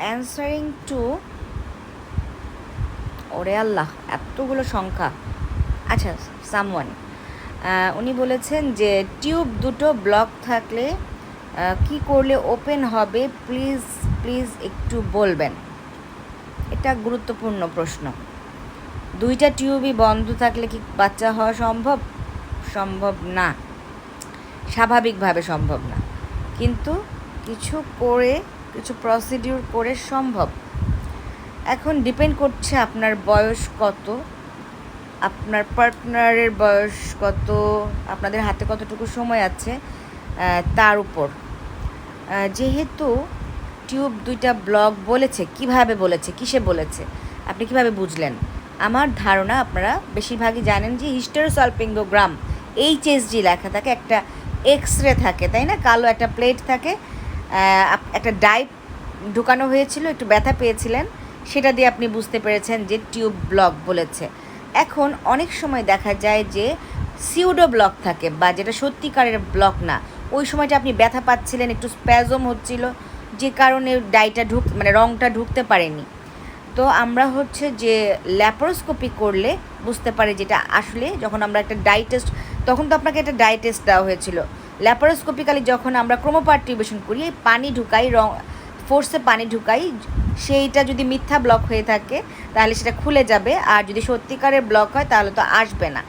Answering two ওরে আল্লাহ, এতগুলো সংখ্যা। আচ্ছা সামওয়ান উনি বলেছেন যে টিউব দুটো ব্লক থাকলে কি করলে ওপেন হবে প্লিজ প্লিজ একটু বলবেন। এটা গুরুত্বপূর্ণ প্রশ্ন। দুইটা টিউবই বন্ধ থাকলে কি বাচ্চা হওয়া সম্ভব? সম্ভব না। স্বাভাবিকভাবে সম্ভব না। কিন্তু কিছু করে কিছু প্রসিডিউর করে সম্ভব। এখন ডিপেন্ড করছে আপনার বয়স কত, আপনার পার্টনারের বয়স কত, আপনাদের হাতে কতটুকু সময় আছে তার উপর। যেহেতু টিউব দুইটা ব্লগ বলেছে, কীভাবে বলেছে, কিসে বলেছে, আপনি কীভাবে বুঝলেন? আমার ধারণা আপনারা বেশিরভাগই জানেন যে হিস্টোরোসালপিঙ্গোগ্রাম এইচএসজি লেখা থাকে, একটা এক্স রে থাকে, তাই না? কালো একটা প্লেট থাকে একটা ডাইপ ঢুকানো হয়েছিল, একটু ব্যথা পেয়েছিলেন, সেটা দিয়ে আপনি বুঝতে পেরেছেন যে টিউব ব্লক বলেছে। এখন অনেক সময় দেখা যায় যে সিউডো ব্লক থাকে, বা যেটা সত্যিকারের ব্লক না, ওই সময়টা আপনি ব্যথা পাচ্ছিলেন, একটু স্প্যাজম হচ্ছিল, যে কারণে ডাইটা ঢুক মানে রঙটা ঢুকতে পারেনি। তো আমরা হচ্ছে যে ল্যাপারোস্কোপি করলে বুঝতে পারি যেটা আসলে যখন আমরা একটা ডাই টেস্ট, তখন তো আপনাকে একটা ডাই টেস্ট দেওয়া হয়েছিল। ল্যাপারোস্কোপিক্যালি যখন আমরা ক্রোমোপার্টিবেশন করি পানি ঢুকাই, রং ফোর্সে পানি ঢুকাই, সেইটা যদি মিথ্যা ব্লক হয়ে থাকে, তাহলে সেটা খুলে যাবে। আর যদি সত্যিকারের ব্লক হয়, তাহলে তো আসবে না।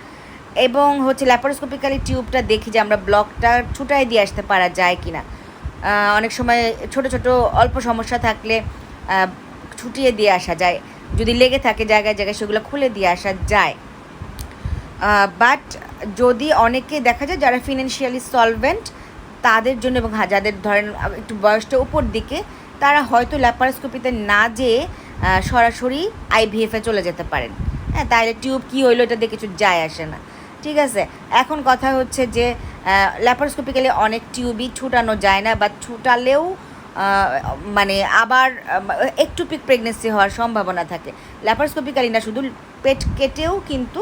এবং হচ্ছে ল্যাপারোস্কোপিক্যালি টিউবটা দেখি যে আমরা ব্লকটা ছুটাই দিয়ে আসতে পারা যায় কি না অনেক সময় ছোট ছোট, অল্প সমস্যা থাকলে ছুটিয়ে দিয়ে আসা যায়। যদি লেগে থাকে জায়গায় জায়গায় সেগুলো খুলে দিয়ে আসা যায়। বাট যদি অনেকে দেখা যায় যারা ফিনান্সিয়ালি সলভেন্ট তাদের জন্য এবং যাদের ধরেন একটু বয়সটা উপর দিকে, তারা হয়তো ল্যাপারোস্কোপিতে না যেয়ে সরাসরি আইভিএফে চলে যেতে পারেন। হ্যাঁ তাহলে টিউব কী হইল এটা দিয়ে কিছু যায় আসে না। ঠিক আছে? এখন কথা হচ্ছে যে ল্যাপারোস্কোপিক্যালি অনেক টিউবই ছুটানো যায় না বা ছুটালেও মানে আবার একটু পিক প্রেগনেন্সি হওয়ার সম্ভাবনা থাকে। ল্যাপারোস্কোপিক্যালি না, শুধু পেট কেটেও কিন্তু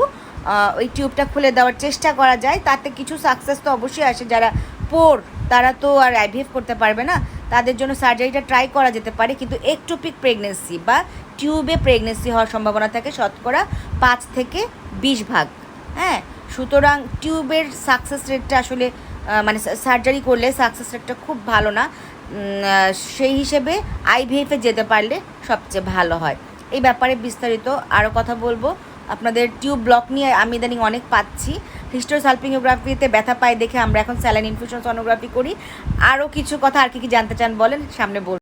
ওই টিউবটা খুলে দেওয়ার চেষ্টা করা যায়। তাতে কিছু সাকসেস তো অবশ্যই আসে। যারা পোর তারা তো আর আইভিএফ করতে পারবে না। তাদের জন্য সার্জারিটা ট্রাই করা যেতে পারে। কিন্তু একটোপিক প্রেগনেন্সি বা টিউবে প্রেগনেন্সি হওয়ার সম্ভাবনা থাকে শতকরা পাঁচ থেকে বিশ ভাগ। হ্যাঁ? সুতরাং টিউবের সাকসেস রেটটা আসলে মানে সার্জারি করলে সাকসেস রেটটা খুব ভালো না। সেই হিসেবে আইভিএফে যেতে পারলে সবচেয়ে ভালো হয়। এই ব্যাপারে বিস্তারিত আরও কথা বলব। আপনাদের টিউব ব্লক নিয়ে আমি ইদানিং অনেক পাচ্ছি। হিস্টোসালপিংওগ্রাফিতে ব্যথা পাই দেখে আমরা এখন স্যালাইন ইনফিউশন সনোগ্রাফি করি। আরও কিছু কথা আর কি কি জানতে চান বলেন, সামনে বল